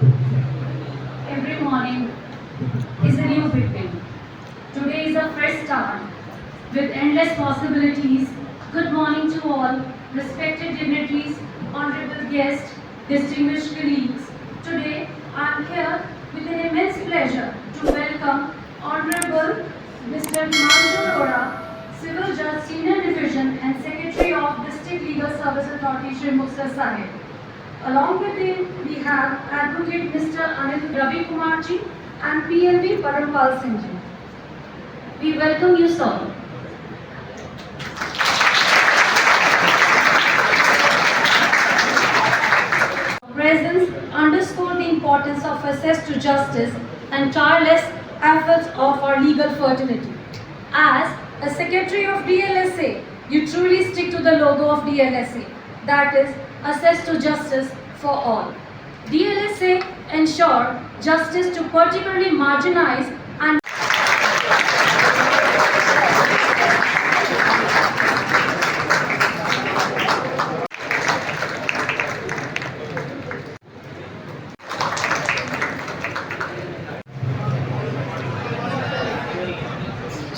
Every morning is a new beginning. Today is a fresh start with endless possibilities. Good morning to all, respected dignitaries, honorable guests, distinguished colleagues. Today I am here with an immense pleasure to welcome Honorable Mr. Himanshu Arora, Civil Judge Senior Division and Secretary of District Legal Service Authority, Shri Sahib. Along with him, we have Advocate Mr. Anil Ravi Kumarji and PLV Parampal Singh ji. We welcome you, sir. Presence underscore the importance of access to justice and tireless efforts of our legal fraternity. As a secretary of DLSA, you truly stick to the logo of DLSA, that is, access to justice for all. DLSA ensure justice to particularly marginalized and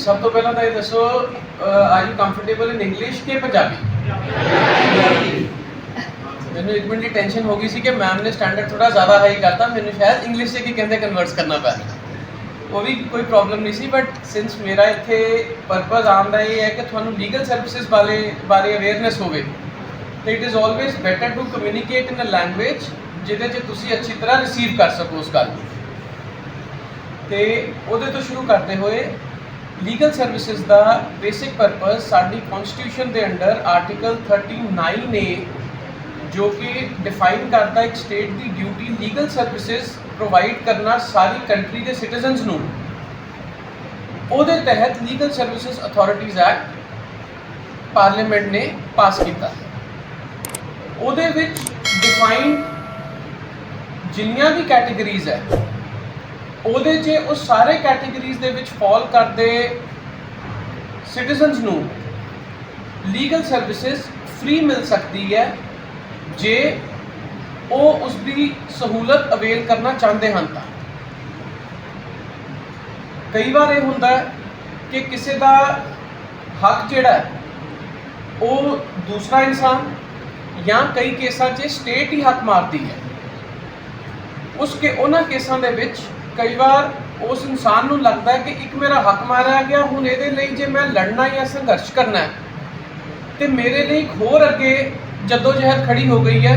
ਸਭ ਤੋਂ ਪਹਿਲਾਂ ਤਾਂ ਇਹ ਦੱਸੋ are you comfortable in English ਕਿ ਪੰਜਾਬੀ ਮੈਨੂੰ ਇੱਕ minute ਦੀ tension ਹੋ ਗਈ ਸੀ ਕਿ ਮੈਮ ਨੇ ਸਟੈਂਡਰਡ ਥੋੜਾ ਜ਼ਿਆਦਾ ਹਾਈ ਕਰਤਾ, ਮੈਨੂੰ ਸ਼ਾਇਦ ਇੰਗਲਿਸ਼ 'ਚ ਕੀ ਕਹਿੰਦੇ ਕਨਵਰਟਸ ਕਰਨਾ ਪਿਆ ਉਹ ਵੀ ਕੋਈ ਪ੍ਰੋਬਲਮ ਨਹੀਂ ਸੀ ਬਟ ਸਿੰਸ ਮੇਰਾ ਇੱਥੇ ਪਰਪਸ ਆਉਣ ਦਾ ਇਹ ਹੈ ਕਿ ਤੁਹਾਨੂੰ ਲੀਗਲ ਸਰਵਿਸਿਜ਼ ਬਾਰੇ ਬਾਰੇ ਅਵੇਅਰਨੈਸ ਹੋਵੇ, ਤੇ it is always better to communicate in a language ਜਿਹਦੇ 'ਚ ਤੁਸੀਂ ਅੱਛੀ ਤਰ੍ਹਾਂ ਰਿਸੀਵ ਕਰ ਸਕੋ ਉਸ ਗੱਲ ਨੂੰ। ਤੇ ਉਹਦੇ ਤੋਂ ਸ਼ੁਰੂ ਕਰਦੇ ਹੋਏ ਲੀਗਲ ਸਰਵਿਸਿਜ਼ ਦਾ ਬੇਸਿਕ ਪਰਪਸ ਸਾਡੀ ਕਨਸਟੀਟਿਊਸ਼ਨ ਦੇ ਅੰਡਰ ਆਰਟੀਕਲ 39 ਏ ਜੋ ਕਿ ਡਿਫਾਈਨ ਕਰਦਾ ਇੱਕ ਸਟੇਟ ਦੀ ਡਿਊਟੀ ਲੀਗਲ ਸਰਵਿਸਿਜ਼ ਪ੍ਰੋਵਾਈਡ ਕਰਨਾ ਸਾਰੀ ਕੰਟਰੀ ਦੇ ਸਿਟੀਜ਼ਨਸ ਨੂੰ। ਉਹਦੇ ਤਹਿਤ legal services authorities act parliament ਨੇ ਪਾਸ ਕੀਤਾ। ਉਹਦੇ ਵਿੱਚ ਡਿਫਾਈਨ ਜਿੰਨੀਆਂ ਵੀ ਕੈਟਾਗਰੀਜ਼ ਹੈ, ਉਹਦੇ 'ਚ ਉਹ ਸਾਰੇ ਕੈਟਾਗਰੀਜ਼ ਦੇ ਵਿੱਚ ਫਾਲ ਕਰਦੇ ਸਿਟੀਜ਼ਨਸ ਨੂੰ। ਲੀਗਲ ਸਰਵਿਸਿਜ਼ ਫ੍ਰੀ ਮਿਲ ਸਕਦੀ ਹੈ ਜੇ ਉਹ ਉਸ ਦੀ ਸਹੂਲਤ ਅਵੇਲ ਕਰਨਾ ਚਾਹੁੰਦੇ ਹਨ ਤਾਂ। ਕਈ ਵਾਰ ਇਹ ਹੁੰਦਾ ਕਿ ਕਿਸੇ ਦਾ ਹੱਕ ਜਿਹੜਾ ਹੈ, ਉਹ ਦੂਸਰਾ ਇਨਸਾਨ ਜਾਂ ਕਈ ਕੇਸਾਂ 'ਚ ਸਟੇਟ ਹੀ ਹੱਕ ਮਾਰਦੀ ਹੈ। ਉਸ ਕੇ ਉਹਨਾਂ ਕੇਸਾਂ ਦੇ ਵਿੱਚ ਕਈ ਵਾਰ ਉਸ ਇਨਸਾਨ ਨੂੰ ਲੱਗਦਾ ਹੈ ਕਿ ਇੱਕ ਮੇਰਾ ਹੱਕ ਮਾਰਿਆ ਗਿਆ, ਹੁਣ ਇਹਦੇ ਲਈ ਜੇ ਮੈਂ ਲੜਨਾ ਜਾਂ ਸੰਘਰਸ਼ ਕਰਨਾ ਹੈ, ਤੇ ਮੇਰੇ ਲਈ ਇੱਕ ਹੋਰ ਅੱਗੇ ਜਦੋਜਹਿਦ ਖੜੀ ਹੋ ਗਈ ਹੈ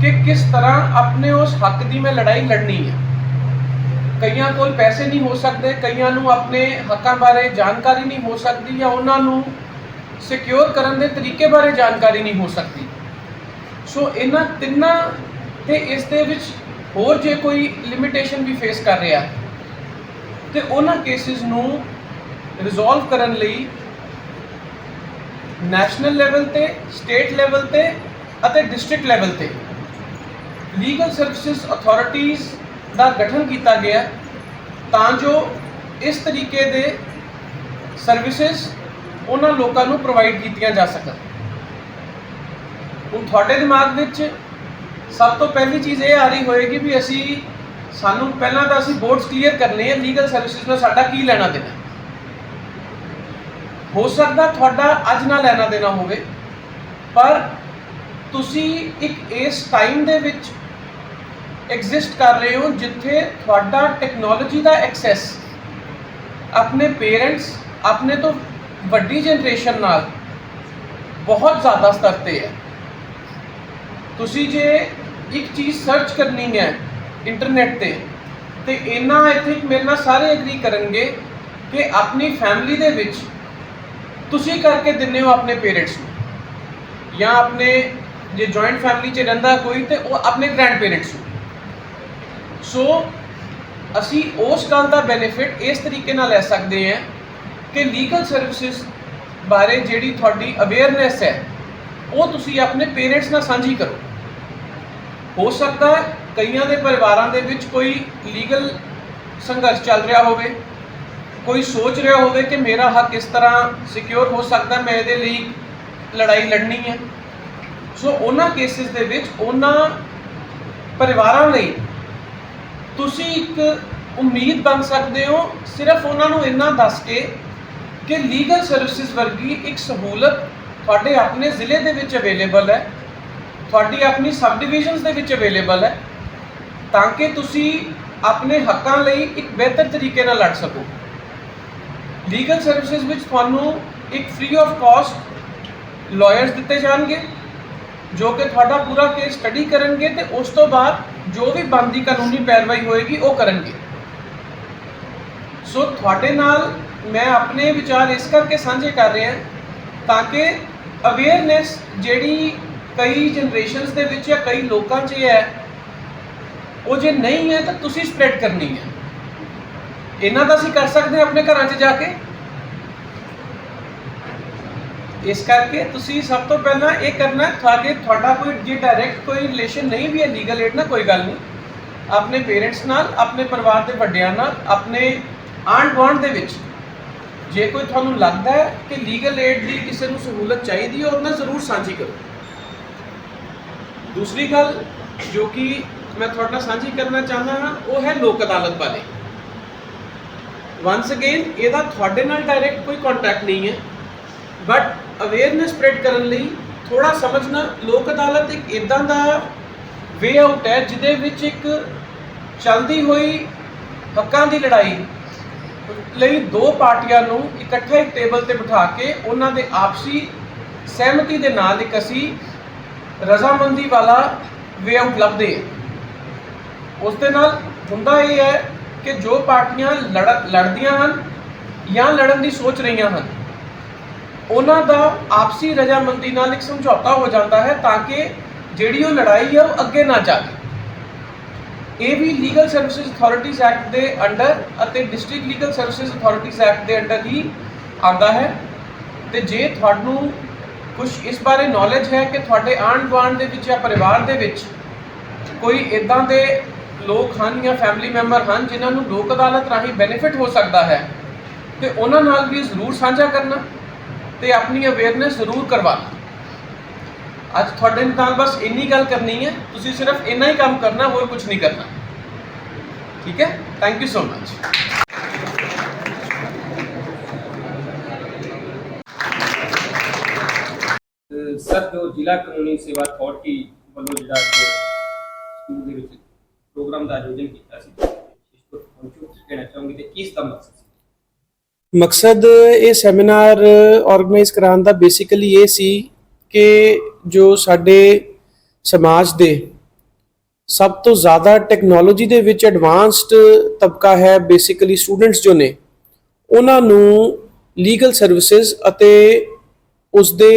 ਕਿ ਕਿਸ ਤਰ੍ਹਾਂ ਆਪਣੇ ਉਸ ਹੱਕ ਦੀ ਮੈਂ ਲੜਾਈ ਲੜਨੀ ਹੈ। ਕਈਆਂ ਕੋਲ ਪੈਸੇ ਨਹੀਂ ਹੋ ਸਕਦੇ, ਕਈਆਂ ਨੂੰ ਆਪਣੇ ਹੱਕਾਂ ਬਾਰੇ ਜਾਣਕਾਰੀ ਨਹੀਂ ਹੋ ਸਕਦੀ ਜਾਂ ਉਹਨਾਂ ਨੂੰ ਸਿਕਿਉਰ ਕਰਨ ਦੇ ਤਰੀਕੇ ਬਾਰੇ ਜਾਣਕਾਰੀ ਨਹੀਂ ਹੋ ਸਕਦੀ। ਸੋ ਇਹਨਾਂ ਤਿੰਨਾਂ ਤੇ ਇਸ ਦੇ ਵਿੱਚ ਹੋਰ ਜੇ ਕੋਈ ਲਿਮਿਟੇਸ਼ਨ ਵੀ ਫੇਸ ਕਰ ਰਿਹਾ ਤੇ ਉਹਨਾਂ ਕੇਸਿਸ ਨੂੰ ਰਿਜ਼ੋਲਵ ਕਰਨ ਲਈ ਨੈਸ਼ਨਲ ਲੈਵਲ ਤੇ ਸਟੇਟ ਲੈਵਲ ਤੇ ਅਤੇ ਡਿਸਟ੍ਰਿਕਟ ਲੈਵਲ ਤੇ। ਲੀਗਲ ਸਰਵਿਸਿਜ਼ ਅਥਾਰਟੀਆਂ ਦਾ ਗਠਨ ਕੀਤਾ ਗਿਆ ਤਾਂ ਜੋ ਇਸ ਤਰੀਕੇ ਦੇ ਸਰਵਿਸਿਜ਼ ਉਹਨਾਂ ਲੋਕਾਂ ਨੂੰ ਪ੍ਰੋਵਾਈਡ ਕੀਤੀਆਂ ਜਾ ਸਕਣ। ਹੁਣ ਤੁਹਾਡੇ ਦਿਮਾਗ ਵਿੱਚ ਸਭ ਤੋਂ ਪਹਿਲੀ ਚੀਜ਼ ਇਹ ਆ ਰਹੀ ਹੋਏਗੀ ਵੀ ਅਸੀਂ, ਸਾਨੂੰ ਪਹਿਲਾਂ ਤਾਂ ਅਸੀਂ ਬੋਰਡਸ ਕਲੀਅਰ ਕਰਨੇ ਆ ਲੀਗਲ ਸਰਵਿਸਿਜ਼ ਨਾਲ ਸਾਡਾ ਕੀ ਲੈਣਾ ਦੇਣਾ। ਹੋ ਸਕਦਾ ਤੁਹਾਡਾ ਅੱਜ ਨਾਲ ਲੈਣਾ ਦੇਣਾ ਹੋਵੇ, ਪਰ ਤੁਸੀਂ ਇੱਕ ਇਸ ਟਾਈਮ ਦੇ ਵਿੱਚ ਐਗਜ਼ਿਸਟ ਕਰ ਰਹੇ ਹੋ ਜਿੱਥੇ ਤੁਹਾਡਾ ਟੈਕਨੋਲੋਜੀ ਦਾ ਐਕਸੈਸ ਆਪਣੇ ਪੇਰੈਂਟਸ ਆਪਣੇ ਤੋਂ ਵੱਡੀ ਜਨਰੇਸ਼ਨ ਨਾਲ ਬਹੁਤ ਜ਼ਿਆਦਾ ਸਤਰ ਤੇ ਹੈ। ਤੁਸੀਂ ਜੇ ਇੱਕ ਚੀਜ਼ ਸਰਚ ਕਰਨੀ ਹੈ ਇੰਟਰਨੈਟ ਤੇ ਤੇ ਇਹਨਾਂ ਆਈ ਥਿੰਕ ਮੇਰੇ ਨਾਲ ਸਾਰੇ ਐਗਰੀ ਕਰਨਗੇ ਕਿ ਆਪਣੀ ਫੈਮਿਲੀ ਦੇ ਵਿੱਚ ਤੁਸੀਂ ਕਰਕੇ ਦਿੰਦੇ ਹੋ ਆਪਣੇ ਪੇਰੈਂਟਸ ਨੂੰ। ਜਾਂ ਆਪਣੇ ਜੇ ਜੁਆਇੰਟ ਫੈਮਿਲੀ 'ਚ ਰਹਿੰਦਾ ਕੋਈ ਤੇ ਉਹ ਆਪਣੇ ਗ੍ਰੈਂਡ ਪੇਰੈਂਟਸ ਨੂੰ। ਸੋ ਅਸੀਂ ਉਸ ਗੱਲ ਦਾ ਬੈਨੀਫਿਟ ਇਸ ਤਰੀਕੇ ਨਾਲ ਲੈ ਸਕਦੇ ਹਾਂ ਕਿ ਲੀਗਲ ਸਰਵਿਸਿਜ਼ ਬਾਰੇ ਜਿਹੜੀ ਤੁਹਾਡੀ ਅਵੇਅਰਨੈਸ ਹੈ, ਉਹ ਤੁਸੀਂ ਆਪਣੇ ਪੇਰੈਂਟਸ ਨਾਲ ਸਾਂਝੀ ਕਰੋ। ਹੋ ਸਕਦਾ ਕਈਆਂ ਦੇ ਪਰਿਵਾਰਾਂ ਦੇ ਵਿੱਚ ਕੋਈ ਲੀਗਲ ਸੰਘਰਸ਼ ਚੱਲ ਰਿਹਾ ਹੋਵੇ ਕੋਈ ਸੋਚ ਰਿਹਾ ਹੋਵੇ ਕਿ ਮੇਰਾ ਹੱਕ ਇਸ ਤਰ੍ਹਾਂ ਸਿਕਿਉਰ ਹੋ ਸਕਦਾ, ਮੈਂ ਇਹਦੇ ਲਈ ਲੜਾਈ ਲੜਨੀ ਹੈ। ਸੋ ਉਹਨਾਂ ਕੇਸਿਸ ਦੇ ਵਿੱਚ ਉਹਨਾਂ ਪਰਿਵਾਰਾਂ ਲਈ ਤੁਸੀਂ ਇੱਕ ਉਮੀਦ ਬਣ ਸਕਦੇ ਹੋ, ਸਿਰਫ ਉਹਨਾਂ ਨੂੰ ਇੰਨਾ ਦੱਸ ਕੇ ਕਿ ਲੀਗਲ ਸਰਵਿਸਿਜ਼ ਵਰਗੀ ਇੱਕ ਸਹੂਲਤ ਤੁਹਾਡੇ ਆਪਣੇ ਜ਼ਿਲ੍ਹੇ ਦੇ ਵਿੱਚ ਅਵੇਲੇਬਲ ਹੈ, ਤੁਹਾਡੀ ਆਪਣੀ ਸਬ ਡਿਵੀਜ਼ਨਸ ਦੇ ਵਿੱਚ ਅਵੇਲੇਬਲ ਹੈ, ਤਾਂ ਕਿ ਤੁਸੀਂ ਆਪਣੇ ਹੱਕਾਂ ਲਈ ਇੱਕ ਬਿਹਤਰ ਤਰੀਕੇ ਨਾਲ ਲੜ ਸਕੋ। ਲੀਗਲ ਸਰਵਿਸਿਜ਼ ਵਿੱਚ ਤੁਹਾਨੂੰ ਇੱਕ ਫ੍ਰੀ ਆਫ ਕਾਸਟ ਲਾਇਰਸ ਦਿੱਤੇ ਜਾਣਗੇ, ਜੋ ਕਿ ਤੁਹਾਡਾ ਪੂਰਾ ਕੇਸ ਸਟੱਡੀ ਕਰਨਗੇ ਤੇ ਉਸ ਤੋਂ ਬਾਅਦ ਜੋ ਵੀ ਬਣਦੀ ਕਾਨੂੰਨੀ ਪੈਰਵਾਈ ਹੋਏਗੀ, ਉਹ ਕਰਨਗੇ। ਸੋ ਤੁਹਾਡੇ ਨਾਲ ਮੈਂ ਆਪਣੇ ਵਿਚਾਰ ਇਸ ਕਰਕੇ ਸਾਂਝੇ ਕਰ ਰਿਹਾ ਤਾਂ ਕਿ ਅਵੇਅਰਨੈਸ ਜਿਹੜੀ ਕਈ ਜਨਰੇਸ਼ਨਸ ਦੇ ਵਿੱਚ ਜਾਂ ਕਈ ਲੋਕਾਂ 'ਚ ਹੈ, ਉਹ ਜੇ ਨਹੀਂ ਹੈ ਤਾਂ ਤੁਸੀਂ ਸਪਰੈਡ ਕਰਨੀ ਹੈ। ਇਹਨਾਂ ਦਾ ਅਸੀਂ ਕਰ ਸਕਦੇ ਹਾਂ ਆਪਣੇ ਘਰਾਂ 'ਚ ਜਾ ਕੇ? ਇਸ ਕਰਕੇ ਤੁਸੀਂ ਸਭ ਤੋਂ ਪਹਿਲਾਂ ਇਹ ਕਰਨਾ, ਤੁਹਾਡੇ, ਤੁਹਾਡਾ ਕੋਈ, ਜੇ ਡਾਇਰੈਕਟ ਕੋਈ ਰਿਲੇਸ਼ਨ ਨਹੀਂ ਵੀ ਹੈ ਲੀਗਲ ਏਡ ਨਾਲ, ਕੋਈ ਗੱਲ ਨਹੀਂ। ਆਪਣੇ ਪੇਰੈਂਟਸ ਨਾਲ, ਆਪਣੇ ਪਰਿਵਾਰ ਦੇ ਵੱਡਿਆਂ ਨਾਲ, ਆਪਣੇ ਆਂਢ ਗੁਆਂਢ ਦੇ ਵਿੱਚ। ਜੇ ਕੋਈ ਤੁਹਾਨੂੰ ਲੱਗਦਾ ਹੈ ਕਿ ਲੀਗਲ ਏਡ ਦੀ ਕਿਸੇ ਨੂੰ ਸਹੂਲਤ ਚਾਹੀਦੀ ਹੈ ਉਹਨਾਂ ਜ਼ਰੂਰ ਸਾਂਝੀ ਕਰੋ। ਦੂਸਰੀ ਗੱਲ ਜੋ ਕਿ ਮੈਂ ਤੁਹਾਡੇ ਨਾਲ ਸਾਂਝੀ ਕਰਨਾ ਚਾਹੁੰਦਾ ਹਾਂ, ਉਹ ਹੈ ਲੋਕ ਅਦਾਲਤ ਬਾਰੇ ਵਾਂਸ ਅਗੇਨ ਇਹਦਾ ਤੁਹਾਡੇ ਨਾਲ ਡਾਇਰੈਕਟ ਕੋਈ ਕੰਟੈਕਟ ਨਹੀਂ ਹੈ। ਬਟ ਅਵੇਅਰਨੈਸ ਸਪਰੈਡ ਕਰਨ ਲਈ ਥੋੜਾ ਸਮਝਣਾ, ਲੋਕ ਅਦਾਲਤ ਇੱਕ ਇਦਾਂ ਦਾ ਵੇ ਆਊਟ ਹੈ, ਜਿਹਦੇ ਵਿੱਚ ਇੱਕ ਚਲਦੀ ਹੋਈ ਹੱਕਾਂ ਦੀ ਲੜਾਈ ਲਈ ਦੋ ਪਾਰਟੀਆਂ ਨੂੰ ਇਕੱਠੇ ਇੱਕ ਟੇਬਲ ਤੇ ਬਿਠਾ ਕੇ ਉਹਨਾਂ ਦੇ ਆਪਸੀ ਸਹਿਮਤੀ ਦੇ ਨਾਲ ਇੱਕ ਅਸੀਂ ਰਜ਼ਾਮੰਦੀ ਵਾਲਾ ਵੇ ਆਊਟ ਲੱਭਦੇ ਹਾਂ। ਉਸ ਦੇ ਨਾਲ ਹੁੰਦਾ ਇਹ ਹੈ ਕਿ ਜੋ ਪਾਰਟੀਆਂ ਲੜ- ਲੜਦੀਆਂ ਹਨ ਜਾਂ ਲੜਨ ਦੀ ਸੋਚ ਰਹੀਆਂ ਹਨ, ਉਹਨਾਂ ਦਾ ਆਪਸੀ ਰਜਾਮੰਦੀ ਨਾਲ ਇੱਕ ਸਮਝੌਤਾ ਹੋ ਜਾਂਦਾ ਹੈ ਤਾਂ ਕਿ ਜਿਹੜੀ ਉਹ ਲੜਾਈ ਹੈ ਉਹ ਅੱਗੇ ਨਾ ਜਾਵੇ। ਇਹ ਵੀ ਲੀਗਲ ਸਰਵਿਸਿਜ਼ ਅਥਾਰਟੀਜ਼ ਐਕਟ ਦੇ ਅੰਡਰ ਅਤੇ district legal services authorities act ਦੇ ਅੰਡਰ ਹੀ ਆਉਂਦਾ ਹੈ। ਤੇ ਜੇ ਤੁਹਾਨੂੰ ਕੁਝ ਇਸ ਬਾਰੇ ਨੌਲੇਜ ਹੈ ਕਿ ਤੁਹਾਡੇ ਆਂਢ ਗੁਆਂਢ ਦੇ ਵਿੱਚ ਜਾਂ ਪਰਿਵਾਰ ਦੇ ਵਿੱਚ ਕੋਈ ਇਦਾਂ ਦੇ ਲੋਕ ਹਨ ਜਾਂ ਫੈਮਿਲੀ ਮੈਂਬਰ ਹਨ, ਜਿਨ੍ਹਾਂ ਨੂੰ ਲੋਕ ਅਦਾਲਤ ਰਾਹੀਂ ਬੈਨੀਫਿਟ ਹੋ ਸਕਦਾ ਹੈ, ਤੇ ਉਹਨਾਂ ਨਾਲ ਵੀ ਜ਼ਰੂਰ ਸਾਂਝਾ ਕਰਨਾ ਤੇ ਆਪਣੀ ਅਵੇਅਰਨੈਸ ਜ਼ਰੂਰ ਕਰਵਾਉਣਾ। ਅੱਜ ਤੁਹਾਡੇ ਨਾਲ ਬਸ ਇੰਨੀ ਗੱਲ ਕਰਨੀ ਹੈ, ਤੁਸੀਂ ਸਿਰਫ ਇੰਨਾ ਹੀ ਕੰਮ ਕਰਨਾ, ਹੋਰ ਕੁਝ ਨਹੀਂ ਕਰਨਾ। ਠੀਕ ਹੈ? Thank you so much sir, ਜੋ ਜ਼ਿਲ੍ਹਾ ਕਾਨੂੰਨੀ ਸੇਵਾ ਅਥਾਰਟੀ ਵੱਲੋਂ ਜਿਹੜਾ ਸਕੂਲ ਦੇ ਵਿੱਚ ਪ੍ਰੋਗਰਾਮ ਦਾ ਆਯੋਜਨ ਕੀਤਾ ਸੀ। ਇਸ ਪਹੁੰਚੋ ਕਹਿਣਾ ਚਾਹੋਗੇ ਤੇ ਕੀ ਇਸ ਦਾ ਮਕਸਦ ਸੀ? ਮਕਸਦ ਇਹ ਸੈਮੀਨਾਰ ਆਰਗੇਨਾਈਜ਼ ਕਰਾਉਣ ਦਾ ਬੇਸਿਕਲੀ ਇਹ ਸੀ ਕਿ ਜੋ ਸਾਡੇ ਸਮਾਜ ਦੇ ਸਭ ਤੋਂ ਜ਼ਿਆਦਾ ਟੈਕਨੋਲੋਜੀ ਦੇ ਵਿੱਚ ਐਡਵਾਂਸਡ ਤਬਕਾ ਹੈ ਬੇਸਿਕਲੀ ਸਟੂਡੈਂਟਸ ਜੋ ਨੇ, ਉਹਨਾਂ ਨੂੰ ਲੀਗਲ ਸਰਵਿਸਿਜ਼ ਅਤੇ ਉਸ ਦੇ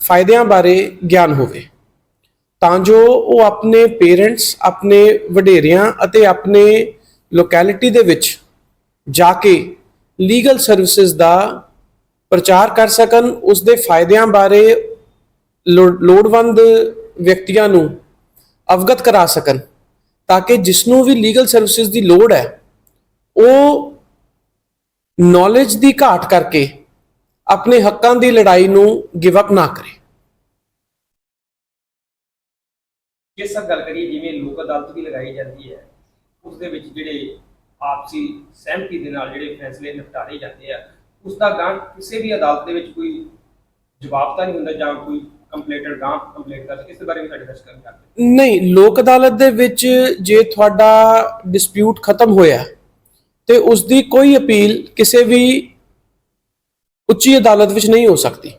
ਫਾਇਦਿਆਂ ਬਾਰੇ ਗਿਆਨ ਹੋਵੇ। ਤਾਂ ਜੋ ਉਹ ਆਪਣੇ ਪੇਰੈਂਟਸ, ਆਪਣੇ ਵਡੇਰਿਆਂ ਅਤੇ ਆਪਣੇ ਲੋਕੈਲਿਟੀ ਦੇ ਵਿੱਚ ਜਾ ਕੇ ਲੀਗਲ ਸਰਵਿਸਿਜ਼ ਦਾ ਪ੍ਰਚਾਰ ਕਰ ਸਕਣ, ਉਸ ਦੇ ਫਾਇਦਿਆਂ ਬਾਰੇ ਲੋ- ਲੋੜਵੰਦ ਵਿਅਕਤੀਆਂ ਨੂੰ ਅਵਗਤ ਕਰਾ ਸਕਣ, ਤਾਂ ਕਿ ਜਿਸ ਨੂੰ ਵੀ ਲੀਗਲ ਸਰਵਿਸਿਜ਼ ਦੀ ਲੋੜ ਹੈ, ਉਹ ਨੌਲੇਜ ਦੀ ਘਾਟ ਕਰਕੇ ਆਪਣੇ ਹੱਕਾਂ ਦੀ ਲੜਾਈ ਨੂੰ ਗਿਵ ਅਪ ਨਾ ਕਰੇ। ਜੇ ਸਰ ਗੱਲ ਕਰੀਏ, ਜਿਵੇਂ ਲੋਕ ਅਦਾਲਤ ਵੀ ਲਗਾਈ ਜਾਂਦੀ ਹੈ, ਉਸ ਦੇ ਵਿੱਚ ਜਿਹੜੇ ਆਪਸੀ ਸਹਿਮਤੀ ਦੇ ਨਾਲ ਜਿਹੜੇ ਫੈਸਲੇ ਨਿਪਟਾਰੇ ਜਾਂਦੇ ਆ, ਉਸ ਦਾ ਗਾਂ ਕਿਸੇ ਵੀ ਅਦਾਲਤ ਦੇ ਵਿੱਚ ਕੋਈ ਜਵਾਬ ਤਾਂ ਨਹੀਂ ਹੁੰਦਾ ਜਾਂ ਕੋਈ ਕੰਪਲੇਂਟਰ ਗਾਂ ਕੰਪਲੇਂਟ ਕਰਦਾ, ਇਸ ਦੇ ਬਾਰੇ ਵੀ ਸਾਡੇ ਦਰਸ਼ਕਾਂ ਕਰਦੇ ਨਹੀਂ, ਲੋਕ ਅਦਾਲਤ ਦੇ ਵਿੱਚ ਜੇ ਤੁਹਾਡਾ ਡਿਸਪਿਊਟ ਖਤਮ ਹੋਇਆ ਤੇ ਉਸ ਦੀ ਕੋਈ ਅਪੀਲ ਕਿਸੇ ਵੀ ਉੱਚੀ ਅਦਾਲਤ ਵਿੱਚ ਨਹੀਂ ਹੋ ਸਕਦੀ।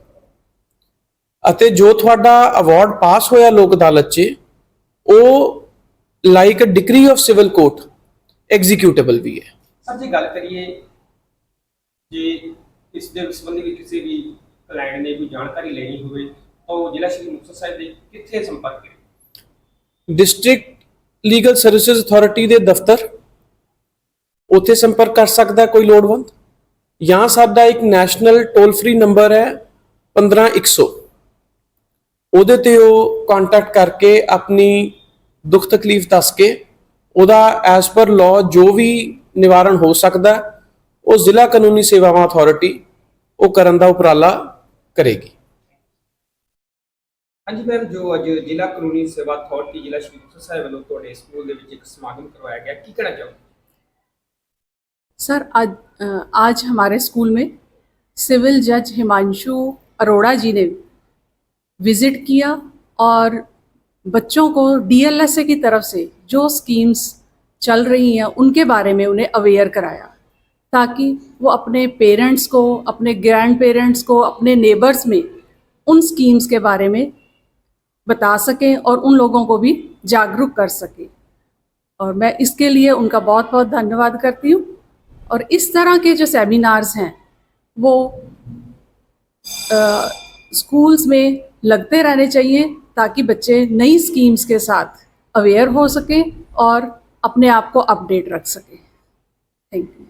ਅਤੇ ਜੋ ਤੁਹਾਡਾ ਅਵਾਰਡ ਪਾਸ ਹੋਇਆ ਲੋਕ ਅਦਾਲਤ 'ਚ ਉਹ like a degree of civil court executable ਵੀ ਹੈ। ਸਰ ਜੇ ਗੱਲ ਕਰੀਏ ਜੇ ਇਸ ਦੇ ਸੰਬੰਧੀ ਵਿੱਚ ਕਿਸੇ ਵੀ ਕਲਾਇੰਟ ਨੇ ਕੋਈ ਜਾਣਕਾਰੀ ਲੈਣੀ ਹੋਵੇ ਤਾਂ ਉਹ ਜ਼ਿਲ੍ਹਾ ਸ਼੍ਰੀ ਮੁਕਤਸਰ ਸਾਹਿਬ ਦੇ ਕਿੱਥੇ ਸੰਪਰਕ ਕਰੇ? ਡਿਸਟ੍ਰਿਕਟ ਲੀਗਲ ਸਰਵਿਸਿਜ਼ ਅਥਾਰਟੀ ਦੇ ਦਫ਼ਤਰ ਉੱਥੇ ਸੰਪਰਕ ਕਰ ਸਕਦਾ ਕੋਈ ਲੋੜਵੰਦ? ਜਾਂ ਸਾਡਾ ਇੱਕ ਨੈਸ਼ਨਲ ਟੋਲ ਫ੍ਰੀ ਨੰਬਰ ਹੈ 15100 ਉਹਦੇ ਤੇ ਉਹ ਕੰਟੈਕਟ ਕਰਕੇ ਆਪਣੀ ਦੁੱਖ ਤਕਲੀਫ ਦੱਸ ਕੇ ਉਹਦਾ ਐਸ ਪਰ ਲਾਅ ਜੋ ਵੀ ਨਿਵਾਰਣ ਹੋ ਸਕਦਾ ਹੈ, ਉਹ ਜ਼ਿਲ੍ਹਾ ਕਾਨੂੰਨੀ ਸੇਵਾਵਾਂ ਅਥਾਰਟੀ ਉਹ ਕਰਨ ਦਾ ਉਪਰਾਲਾ ਕਰੇਗੀ ਹਾਂਜੀ ਮੈਮ ਜੋ ਅੱਜ ਜ਼ਿਲ੍ਹਾ ਕਾਨੂੰਨੀ ਸੇਵਾ ਅਥਾਰਟੀ ਜ਼ਿਲ੍ਹਾ ਸ਼੍ਰੀ ਮੁਕਤਸਰ ਸਾਹਿਬ ਵੱਲੋਂ ਤੁਹਾਡੇ ਸਕੂਲ ਦੇ ਵਿੱਚ ਇੱਕ ਸਮਾਗਮ ਕਰਵਾਇਆ ਗਿਆ ਕੀ ਕਹਿਣਾ ਚਾਹੋਗੇ सर आज अ, आज हमारे स्कूल में सिविल जज हिमांशु अरोड़ा जी ने विज़िट किया और बच्चों को डीएलएसए की तरफ़ से जो स्कीम्स चल रही हैं, उनके बारे में उन्हें अवेयर कराया ताकि वो अपने पेरेंट्स को, अपने ग्रैंड पेरेंट्स को, अपने नेबर्स में उन स्कीम्स के बारे में बता सकें और उन लोगों को भी जागरूक कर सकें। और मैं इसके लिए उनका बहुत बहुत धन्यवाद करती हूँ। और इस तरह के जो सेमिनार्स हैं, वो स्कूल्स में लगते रहने चाहिए ताकि बच्चे नई स्कीम्स के साथ अवेयर हो सकें और अपने आप को अपडेट रख सकें थैंक यू